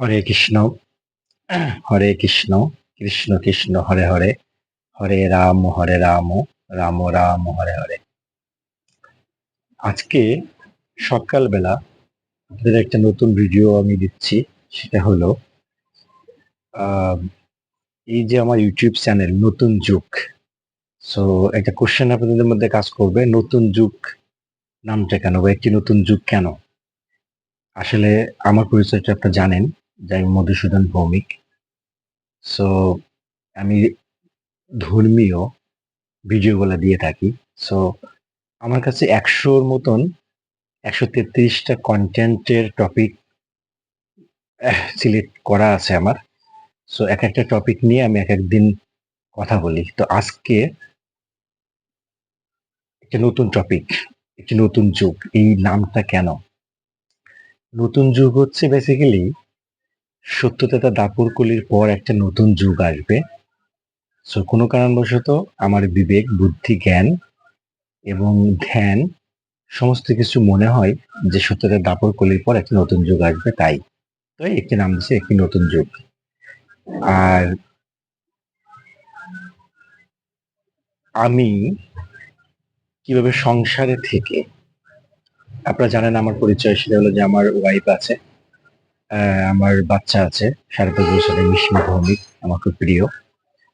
হরে কৃষ্ণ হরে কৃষ্ণ কৃষ্ণ কৃষ্ণ, হরে হরে হরে রাম হরে রাম রাম রাম, হরে হরে। আজকে সকালবেলা আপনাদের একটা নতুন ভিডিও আমি দিচ্ছি, সেটা হলো এই যে আমার ইউটিউব চ্যানেল নতুন যুগ। সো একটা কোশ্চেন আপনাদের মধ্যে কাজ করবে, নতুন যুগ নামটা কেন বা একটি নতুন যুগ কেন? আসলে আমার পরিচয়টা আপনারা জানেন। যে আমি মধুসূদন ভৌমিক। সো আমি ধর্মীয় ভিডিওগুলো দিয়ে থাকি। সো আমার কাছে একশোর মতন, একশো তেত্রিশটা কন্টেন্টের টপিক সিলেক্ট করা আছে আমার। সো এক একটা টপিক নিয়ে আমি এক একদিন কথা বলি। তো আজকে একটা নতুন টপিক একটি নতুন যুগ, এই নামটা কেন? নতুন যুগ হচ্ছে বেসিক্যালি সত্যতা দাপুর কলির পর একটা নতুন যুগ আসবে। সো কোনো কারণবশত আমার বিবেক, বুদ্ধি, জ্ঞান এবং ধ্যান সমস্ত কিছু মনে হয় যে সত্যতা দাপর কলির পর একটা নতুন যুগ আসবে, তাই। তো একটি নাম দিচ্ছে একটি নতুন যুগ। আর আমি কীভাবে সংসারে থেকে, আপনারা জানেন আমার পরিচয়, সেটা হলো যে আমার ওয়াইফ আছে। আমার বাচ্চা আছে সাড়ে পাঁচ বছরের মিশমি ভৌমিক, আমার খুব প্রিয়।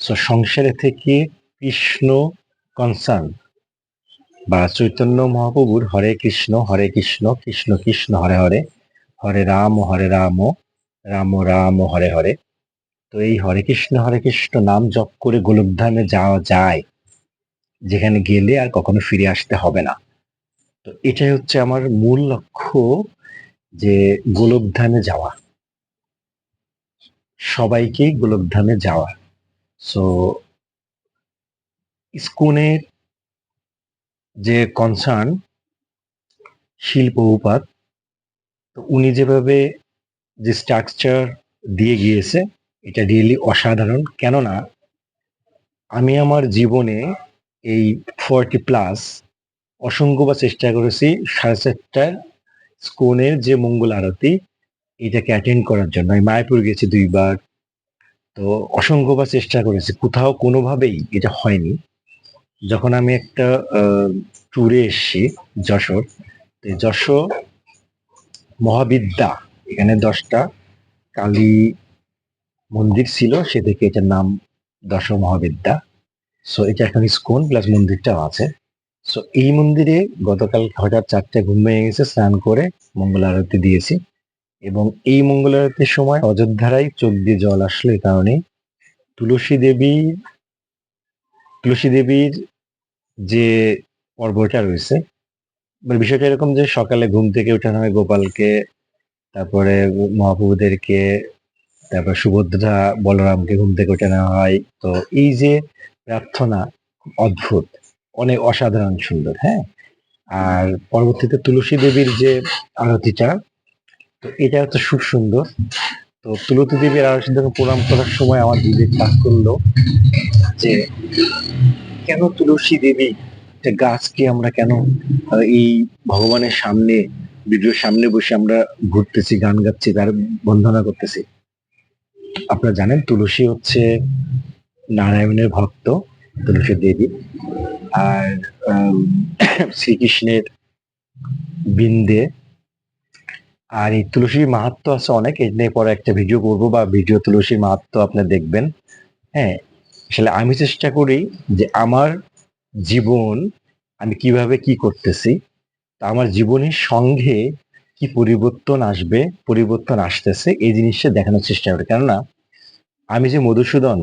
সো সংসারে থেকে কৃষ্ণ কনসার্ন বা চৈতন্য মহাপ্রভুর হরে কৃষ্ণ হরে কৃষ্ণ কৃষ্ণ কৃষ্ণ, হরে হরে হরে রাম হরে রাম রাম রাম, হরে হরে। তো এই হরে কৃষ্ণ হরে কৃষ্ণ নাম জপ করে গোলকধামে যাওয়া যায়, যেখানে গেলে আর কখনো ফিরে আসতে হবে না। তো এটাই হচ্ছে আমার মূল লক্ষ্য যে গোলকধামে যাওয়া। সবাইকেই গোলকধামে যাওয়া। সো ইস্কনের যে কনসার্ন শিল্প উপাত, তো উনি যেভাবে যে স্ট্রাকচার দিয়ে গিয়েছে, এটা রিয়েলি অসাধারণ। কেননা, আমি আমার জীবনে এই ফর্টি প্লাস অসংখ্যবার চেষ্টা করেছি সাড়ে চারটার স্কোনের যে মঙ্গল আরতি, এটাকে অ্যাটেন্ড করার জন্য। আমি মায়াপুর গেছি দুইবার। তো অসংখ্যবার চেষ্টা করেছি। কোথাও কোনোভাবেই এটা হয়নি। যখন আমি একটা ট্যুরে এসেছি যশোর, তো যশোর মহাবিদ্যা, এখানে দশটা কালী মন্দির ছিল সে থেকে এটার নাম দশ মহাবিদ্যা। সো এটা এখন স্কোন প্লাস মন্দিরটাও আছে। সো এই মন্দিরে গতকাল হঠাৎ চারটে ঘুম ভেঙে গেছে, স্নান করে মঙ্গল আরতি দিয়েছি। এবং এই মঙ্গল আরতির সময় অযোধ্যারাই চোখ দিয়ে জল আসলো এই কারণে তুলসী দেবী, তুলসী দেবীর যে পর্বটা রয়েছে মানে বিষয়টা এরকম যে সকালে ঘুম থেকে উঠানো হয় গোপালকে, তারপরে মহাপ্রভুদেরকে, তারপর সুভদ্রা বলরামকে ঘুম থেকে উঠানো হয়। তো এই যে প্রার্থনা অদ্ভুত। অনেক অসাধারণ সুন্দর হ্যাঁ? আর পরবর্তীতে তুলসী দেবীর যে আরতিটা, তো এটা হচ্ছে খুব সুন্দর। তো তুলসী দেবীর আরতি যখন প্রণাম করার সময় আমার বিবেক কাজ করল যে, কেন তুলসী দেবী গাছকে আমরা কেন এই ভগবানের সামনে ভিডিওর সামনে বসে আমরা ঘুরতেছি, গান গাচ্ছি, তার বন্দনা করতেছি? আপনারা জানেন তুলসী হচ্ছে নারায়ণের ভক্ত। তুলসী দেবী আর শ্রীকৃষ্ণের বিন্দে আর এই তুলসীর মাহাত্ম আছে অনেক এই নিয়ে পরে একটা ভিডিও করব বা ভিডিও তুলসীর মাহাত্ম আপনি দেখবেন। হ্যাঁ আসলে আমি চেষ্টা করি যে আমার জীবন আমি কীভাবে কি করতেছি, তা আমার জীবনের সঙ্গে কি পরিবর্তন আসবে, পরিবর্তন আসতেছে, এই জিনিসটা দেখানোর চেষ্টা করি। কেননা, আমি যে মধুসূদন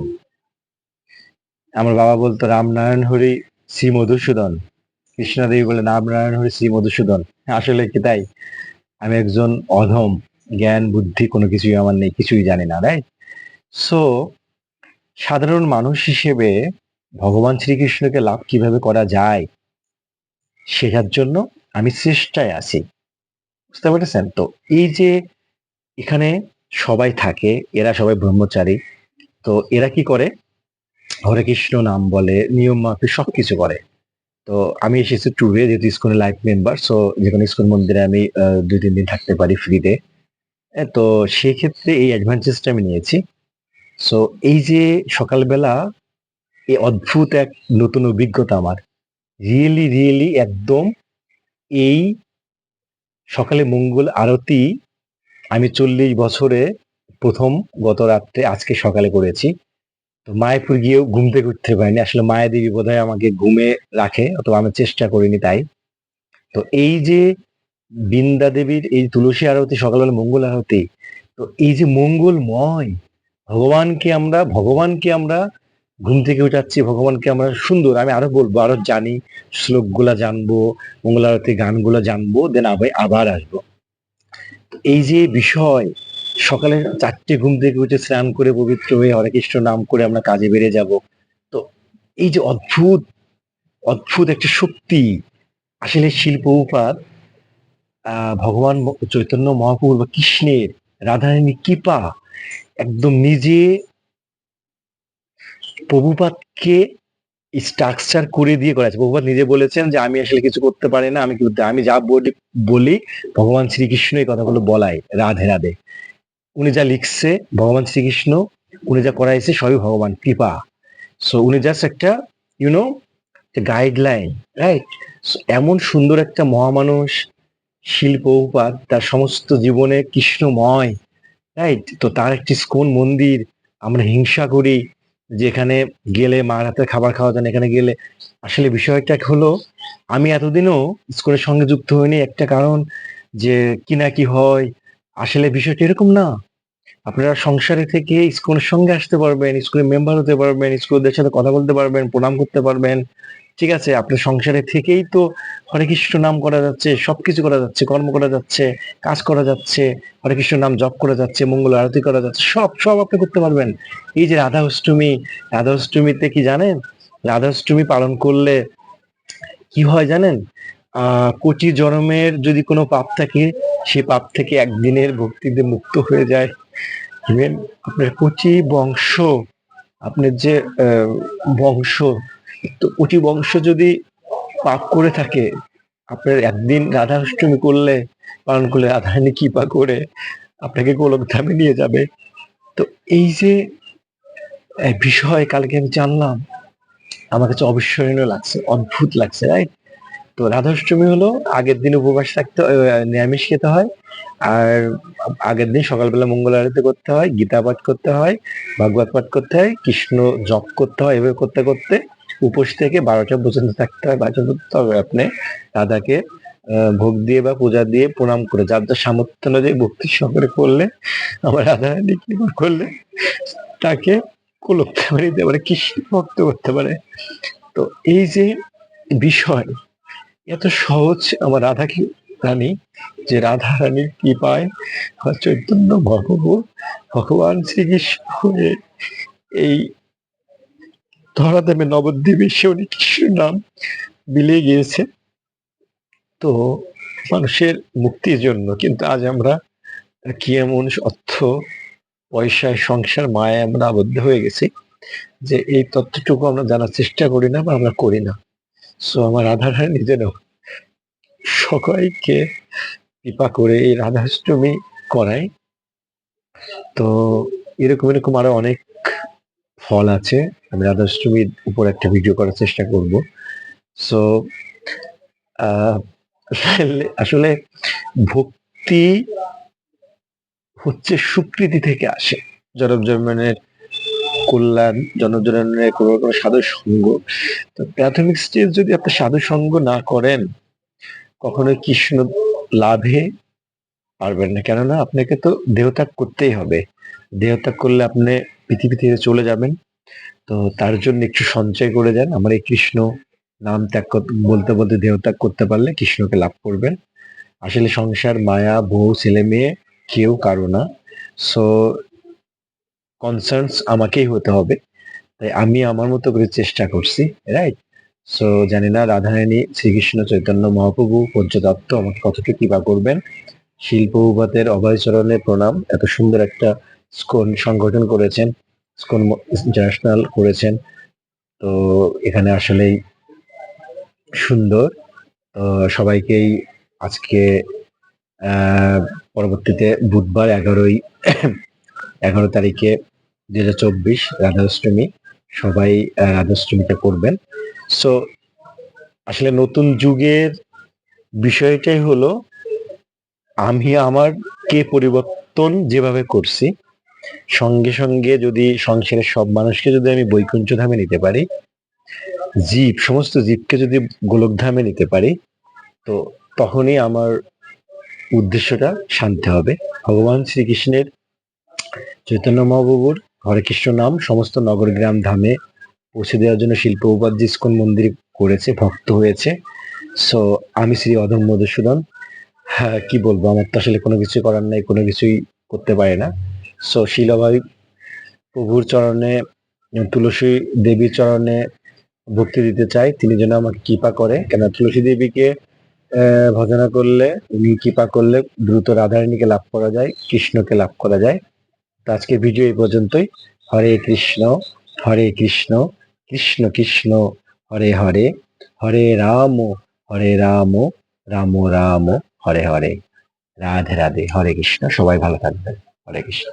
আমার বাবা বলতো, রামনারায়ণ হরি শ্রী মধুসূদন। কৃষ্ণদেবী বলে, রামনারায়ণ হরি শ্রী মধুসূদন। আসলে কি তাই? আমি একজন অধম, জ্ঞান, বুদ্ধি, কোনো কিছুই আমার নেই, কিছুই জানি না রাইট সো সাধারণ মানুষ হিসেবে ভগবান শ্রীকৃষ্ণকে লাভ কীভাবে করা যায় শেখার জন্য আমি চেষ্টায় আছি। বুঝতে পেরেছেন? তো এই যে এখানে সবাই থাকে, এরা সবাই ব্রহ্মচারী, তো এরা কি করে? হরে কৃষ্ণ নাম বলে, নিয়ম মাফিক সবকিছু করে। তো আমি এসেছি ট্যুরে যেহেতু ইস্কনের লাইফ মেম্বার সো যেখানে ইস্কন মন্দিরে আমি দুই, তিন দিন থাকতে পারি ফ্রিতে তো। সেক্ষেত্রে এই অ্যাডভান্টেজটা আমি নিয়েছি। সো এই যে সকালবেলা, এই অদ্ভুত এক নতুন অভিজ্ঞতা আমার। রিয়েলি রিয়েলি একদম এই সকালে মঙ্গল আরতি আমি চল্লিশ বছরে প্রথম গত রাত্রে আজকে সকালে করেছি। তো মায়াপুর গিয়েও ঘুম থেকে উঠতে পারিনি। আসলে মায়া দেবী বোধহয় আমাকে ঘুমে রাখে, অথবা আমি চেষ্টা করিনি তাই। তো এই যে বৃন্দা দেবীর এই তুলসী আরতি, সকালবেলা মঙ্গল আরতি, তো এই যে মঙ্গলময়, ভগবানকে আমরা ভগবানকে আমরা ঘুম থেকে উঠাচ্ছি, ভগবানকে আমরা সুন্দর, আমি আরও বলব, আরও জানি, শ্লোকগুলা জানব মঙ্গল আরতি গানগুলো জানব দেন আবার আবার আসব। এই যে বিষয় সকালে চারটে ঘুম থেকে উঠে স্নান করে পবিত্র হয়ে হরে কৃষ্ণ নাম করে আমরা কাজে বেড়ে যাব। তো এই যে অদ্ভুত অদ্ভুত একটা শক্তি, আসলে শিল্প উপাদ ভগবান চৈতন্য মহাপ্রভু বা কৃষ্ণের রাধারানী কৃপা, একদম নিজে প্রভুপাতকে স্ট্রাকচার করে দিয়ে করা আছে। প্রভুপাত নিজে বলেছেন যে, আমি আসলে কিছু করতে পারি না, আমি কি আমি যা বলি বলি, ভগবান শ্রীকৃষ্ণ এই কথাগুলো বলায় রাধে রাধে। উনি যা লিখছে, ভগবান শ্রীকৃষ্ণ, উনি যা করাইছে, সবই ভগবান, কৃপা। সো উনি জাস্ট একটা ইউনো গাইডলাইন রাইট এমন সুন্দর একটা মহামানুষ শিল্প উপাদ তার সমস্ত জীবনে কৃষ্ণময় রাইট তো তার একটি স্কোন মন্দির, আমরা হিংসা করি যেখানে গেলে মার হাতে খাবার খাওয়া যায় এখানে গেলে। আসলে বিষয়টা হলো, আমি এতদিনও স্কুলের সঙ্গে যুক্ত হইনি, একটা কারণ যে কি না কি হয় আসলে বিষয়টি এরকম না। আপনারা সংসারে থেকে স্কুলের সঙ্গে আসতে পারবেন স্কুলের মেম্বার হতে পারবেন স্কুলদের সাথে কথা বলতে পারবেন, প্রণাম করতে পারবেন। ঠিক আছে, আপনার সংসারে থেকেই তো হরে কৃষ্ণ নাম করা যাচ্ছে, সবকিছু করা যাচ্ছে, কর্ম করা যাচ্ছে, কাজ করা যাচ্ছে, হরে কৃষ্ণ নাম জপ করা যাচ্ছে, মঙ্গল আরতি করা যাচ্ছে, সব সব আপনি করতে পারবেন। এই যে রাধা অষ্টমী রাধা অষ্টমীতে কি জানেন? রাধা অষ্টমী পালন করলে কি হয় জানেন? কোটি জন্মের যদি কোনো পাপ থাকে, সে পাপ থেকে একদিনের ভক্তিতে মুক্ত হয়ে যায়। ইভেন আপনার কোটি বংশ, আপনার যে বংশ, তো কোটি বংশ যদি পাপ করে থাকে, আপনার একদিন রাধা অষ্টমী করলে, পালন করলে রাধারানী কৃপা করে আপনাকে গোলক ধামে নিয়ে যাবে। তো এই যে বিষয় কালকে আমি জানলাম, আমার কাছে অবিস্মরণীয় লাগছে, অদ্ভুত লাগছে রাইট তো রাধাষ্টমী হলো, আগের দিন উপবাস থাকতে নিরামিষ খেতে হয়, আর আগের দিন সকালবেলা মঙ্গল আরতি করতে হয়, গীতা পাঠ করতে হয়, ভাগবত পাঠ করতে হয়, কৃষ্ণ জপ করতে হয়, এভাবে করতে করতে উপোস থেকে বারোটা পর্যন্ত থাকতে হয়। বারোটা পর্যন্ত তবে আপনি রাধাকে ভোগ দিয়ে বা পূজা দিয়ে প্রণাম করে, যার যার সামর্থ্য অনুযায়ী ভক্তি সহকারে করলে আবার রাধারানী কি করলে, তাকে কুলক্ষে দিতে পারে কৃষ্ণ ভক্ত করতে পারে। তো এই যে বিষয় এত সহজ আমার রাধা কি রানী, যে রাধা রানীর কৃপায় আমার চৈতন্য মহাপ্রভু ভগবান শ্রীকৃষ্ণ হয়ে এই ধরাধামে নবদ্বীপে সে উনি কৃষ্ণ নাম বিলিয়ে গিয়েছে। তো মানুষের মুক্তির জন্য কিন্তু আজ আমরা কি এমন অর্থ, পয়সায় সংসার মায় আমরা আবদ্ধ হয়ে গেছি যে এই তথ্যটুকু আমরা জানার চেষ্টা করি না বা আমরা করি না। সো আমার রাধা রানী যেন সবাইকে কৃপা করে এই রাধাষ্টমী করাই তো এরকম এরকম আরও অনেক ফল আছে। আমি রাধাষ্টমীর উপর একটা ভিডিও করার চেষ্টা করব। সো আসলে ভক্তি হচ্ছে সুকৃতি থেকে আসে। জনব জন্মের কল্যাণ জনজনের কোনো কোনো সাধু সঙ্গ প্রাথমিক স্টেজ যদি আপনি সাধু সঙ্গ না করেন, কখনোই কৃষ্ণ লাভে পারবেন না। কেননা আপনাকে তো দেহত্যাগ করতেই হবে। দেহত্যাগ করলে আপনি পৃথিবী থেকে চলে যাবেন। তো তার জন্য একটু সঞ্চয় করে যান আমার এই কৃষ্ণ নাম ত্যাগ বলতে বলতে দেহত্যাগ করতে পারলে কৃষ্ণকে লাভ করবেন। আসলে সংসার, মায়া, বউ, ছেলে, মেয়ে কেউ কারও না। সো কনসার্নস আমাকেই হতে হবে। তাই আমি আমার মতো করে চেষ্টা করছি রাইট সো জানি না, রাধারানী শ্রীকৃষ্ণ চৈতন্য মহাপ্রভু পঞ্চদত্ত আমাকে কতটুকু কৃপা করবেন। শিল্প উপাতের অভয়চরণে প্রণাম। এত সুন্দর একটা স্কোন সংগঠন করেছেন, স্কোন ইন্টারন্যাশনাল করেছেন। তো, এখানে আসলেই সুন্দর। তো, সবাইকেই আজকে পরবর্তীতে বুধবার এগারোই, এগারো তারিখে দুই হাজার চব্বিশ রাধাষ্টমী সবাই রাধাষ্টমীটা করবেন সো আসলে নতুন যুগের বিষয়টাই হলো, আমি আমার কে পরিবর্তন যেভাবে করছি, সঙ্গে সঙ্গে যদি সংসারের সব মানুষকে যদি আমি বৈকুণ্ঠ ধামে নিতে পারি, জীব, সমস্ত জীবকে যদি গোলক ধামে নিতে পারি, তো তখনই আমার উদ্দেশ্যটা শান্তি হবে। ভগবান শ্রীকৃষ্ণের চৈতন্য মহাপ্রভুর হরে কৃষ্ণ নাম, সমস্ত নগর গ্রাম ধামে পৌঁছে দেওয়ার জন্য শিল্প উপাধ্য ইস্কন মন্দির করেছে, ভক্ত হয়েছে। সো আমি শ্রী অধম মধুসূদন। হ্যাঁ কি বলব? আমার তো আসলে কোনো কিছু করার নাই, কোনো কিছুই করতে পারে না। সো শিলাভাই প্রভুর চরণে, তুলসী দেবীর চরণে ভক্তি দিতে চাই। তিনি যেন আমাকে কৃপা করে। কেন? তুলসী দেবীকে ভজনা করলে, উনি কৃপা করলে দ্রুত রাধারানীকে লাভ করা যায়, কৃষ্ণকে লাভ করা যায়। তো আজকের ভিডিও এই পর্যন্তই। হরে কৃষ্ণ হরে কৃষ্ণ কৃষ্ণ কৃষ্ণ, হরে হরে হরে রাম হরে রাম রাম রাম, হরে হরে। রাধে রাধে, হরে কৃষ্ণ, সবাই ভালো থাকবেন। হরে কৃষ্ণ।